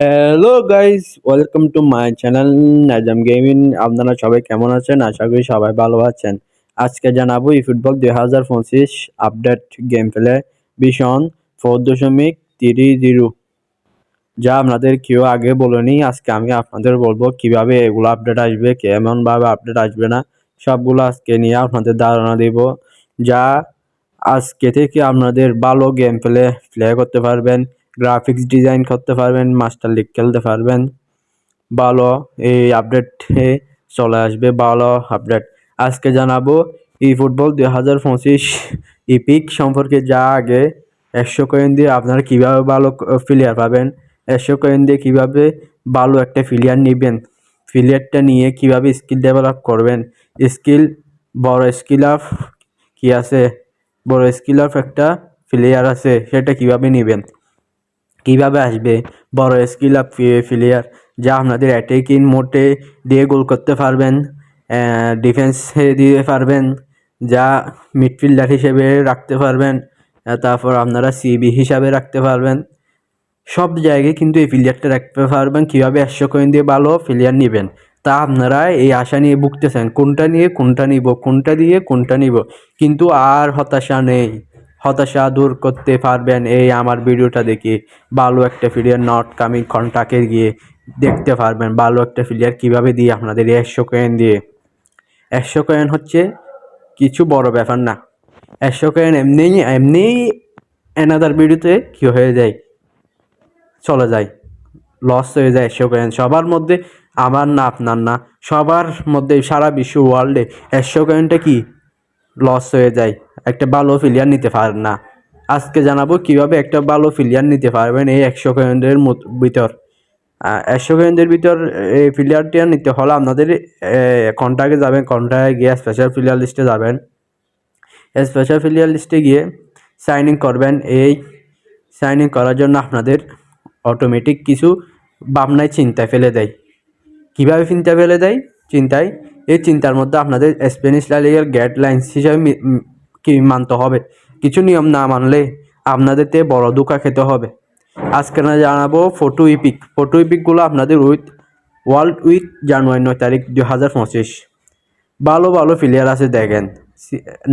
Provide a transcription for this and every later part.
Hello guys welcome to my channel Najam gaming আপনারা সবাই কেমন আছেন? আশা করি সবাই ভালো আছেন। আজকে জানাব ই ফুটবল দুই হাজার পঁচিশ আপডেট গেম প্লে ভীষণ ফোর দশমিক তিরি জিরো যা আপনাদের কেউ আগে বলেনি, আজকে আমি আপনাদের বলব কীভাবে এগুলো আপডেট আসবে, কেমনভাবে আপডেট আসবে না, সবগুলো আজকে নিয়ে আপনাদের ধারণা দেব। যা আজকে থেকে আপনাদের ভালো গেম প্লে প্লে করতে পারবেন। গ্রাফিক্স ডিজাইন করতে পারবেন মাস্টার লিগ খেলতে পারবেন। ভালো এই আপডেটে চলে আসবে, ভালো আপডেট আজকে জানাব ই ফুটবল দুই হাজার পঁচিশ ইপিক সম্পর্কে যা আগে। একশো কয়েন দিয়ে আপনারা কীভাবে ভালো প্লেয়ার পাবেন, একশো কয়েন দিয়ে কীভাবে ভালো একটা প্লেয়ার নেবেন প্লেয়ারটা নিয়ে কীভাবে স্কিল ডেভেলপ করবেন। স্কিল বড় স্কিল অফ কী আছে? বড় স্কিল অফ একটা প্লেয়ার আছে, সেটা কীভাবে নেবেন? কীভাবে আসবে? বড় স্কিল আপ প্লেয়ার যা আপনাদের অ্যাটেকিং মোটে দিয়ে গোল করতে পারবেন ডিফেন্সে দিতে পারবেন, যা মিডফিল্ডার হিসেবে রাখতে পারবেন তারপর আপনারা সিবি হিসাবে রাখতে পারবেন। সব জায়গায় কিন্তু এই প্লেয়ারটা রাখতে পারবেন, কীভাবে একশো কয়েন দিয়ে ভালো প্লেয়ার নেবেন, তা আপনারা এই আশা নিয়ে ভুগতেছেন, কোনটা নিয়ে, কোনটা নিব, কোনটা দিয়ে, কোনটা নিব, কিন্তু আর হতাশা নেই। হতাশা দূর করতে পারবেন। এই আমার ভিডিওটা দেখে ভালো একটা প্লেয়ার নট কামিং কন্টাক্টে গিয়ে দেখতে পারবেন ভালো একটা প্লেয়ার কীভাবে দিয়ে আপনাদের একশো কয়েন দিয়ে। একশো কয়েন হচ্ছে কিছু বড় ব্যাপার না। একশো কয়েন এমনিই এমনিই এনাদার ভিডিওতে কী হয়ে যায়? চলে যায়। লস হয়ে যায় একশো কয়েন সবার মধ্যে আমার না, আপনার না, সবার মধ্যে সারা বিশ্ব ওয়ার্ল্ডে একশো কয়েনটা কি? লস হয়ে যায়। একটা ভালো প্লেয়ার নিতে পারেন না। আজকে জানাব কীভাবে একটা ভালো প্লেয়ার নিতে পারবেন এই একশো কয়েনের ভিতর। একশো কয়েনদের ভিতর এই প্লেয়ারটা নিতে হলে আপনাদের কন্ট্যাক্টে যাবেন কন্ট্যাক্টে গিয়ে স্পেশাল প্লেয়ার লিস্টে যাবেন। স্পেশাল প্লেয়ার লিস্টে গিয়ে সাইন ইন করবেন। এই সাইন ইন করার জন্য আপনাদের অটোমেটিক কিছু ভাবনায়, চিন্তায় ফেলে দেয়। কীভাবে চিন্তা ফেলে দেয়? চিন্তায়। এই চিন্তার মধ্যে আপনাদের স্প্যানিশ লালিগার গাইডলাইন্স হিসাবে কি মানতে হবে? কিছু নিয়ম না মানলে আপনাদেরতে বড় ধোকা খেতে হবে। আজকে না জানাব ফটো ইপিক। ফটো ইপিকগুলো আপনাদের উইথ, ওয়ার্ল্ড উইথ জানুয়ারি নয় তারিখ দু হাজার পঁচিশ। ভালো ভালো প্লেয়ার আছে দেখেন।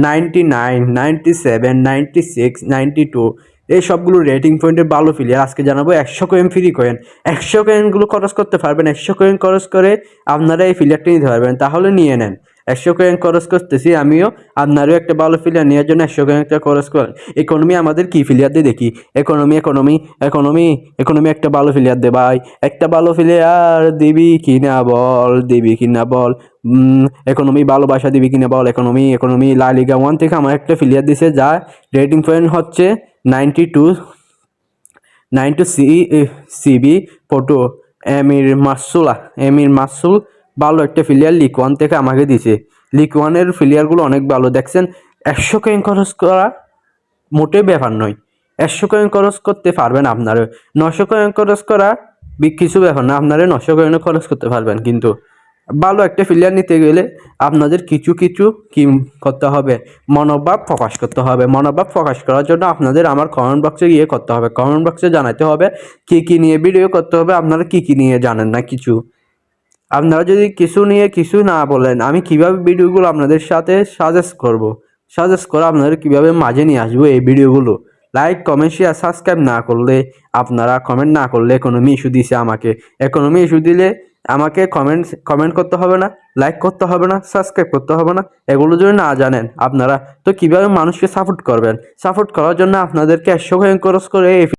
Ninety nine ninety seven ninety six ninety two এই সবগুলো রেটিং পয়েন্টের ভালো প্লেয়ার আজকে জানাব একশো কয়েন ফ্রি কয়েন একশো কয়েনগুলো খরচ করতে পারবেন। একশো কয়েন খরচ করে আপনারা এই প্লেয়ারটা নিতে পারবেন। তাহলে নিয়ে নেন। একশো কয়েন খরচ করতেছি, আমিও আপনারও একটা ভালো ফিলিয়ার নেওয়ার জন্য একশো কয়েন একটা খরচ করেন। ইকোনমি আমাদের কি ফিলিয়ার দিয়ে দেখি? ইকোনমি ইকোনমি ইকোনমি ইকোনমি একটা ভালো প্লেয়ার দে ভাই। একটা ভালো প্লেয়ার দিবি কিনা বল, দিবি কিনা বল। ইকোনমি ভালোবাসা দিবি কিনা বল ইকোনমি ইকোনমি লা লিগা ওয়ান থেকে আমার একটা প্লেয়ার দিছে, যা রেটিং পয়েন্ট হচ্ছে ninety two nine two C CB photo এমির মাসুলা এমির মাসুল ভালো একটা প্লেয়ার লিগ ওয়ান থেকে আমাকে দিছে। লিগ ওয়ানের প্লেয়ারগুলো অনেক ভালো। দেখছেন, একশো কয়েন খরচ করা মোটেই ব্যাপার নয়। একশো কয়েন খরচ করতে পারবেন আপনারা। নশো কয়েন খরচ করা কিছু ব্যাপার না, আপনারা নশো কয়েনও খরচ করতে পারবেন। কিন্তু ভালো একটা প্লেয়ার নিতে গেলে আপনাদের কিছু কিছু কি করতে হবে? মনোভাব প্রকাশ করতে হবে। মনোভাব প্রকাশ করার জন্য আপনাদের আমার কমেন্ট বক্সে গিয়ে করতে হবে। কমেন্ট বক্সে জানাতে হবে, কী কী নিয়ে ভিডিও করতে হবে, আপনারা কী কী নিয়ে জানেন না কিছু। আপনারা যদি কিছু নিয়ে কিছু না বলেন, আমি কীভাবে ভিডিওগুলো আপনাদের সাথে সাজেস্ট করব? সাজেস্ট করে আপনাদের কীভাবে মাঝে নিয়ে আসব এই ভিডিওগুলো? লাইক কমেন্ট শেয়ার সাবস্ক্রাইব না করলে আপনারা কমেন্ট না করলে ইকোনমি ইস্যু দিছে আমাকে। ইকোনমি ইস্যু দিলে আমাকে কমেন্ট কমেন্ট করতে হবে না লাইক করতে হবে না সাবস্ক্রাইব করতে হবে না। এগুলো যদি না জানেন আপনারা তো কীভাবে মানুষকে সাপোর্ট করবেন? সাপোর্ট করার জন্য আপনাদেরকে একশো খরচ করে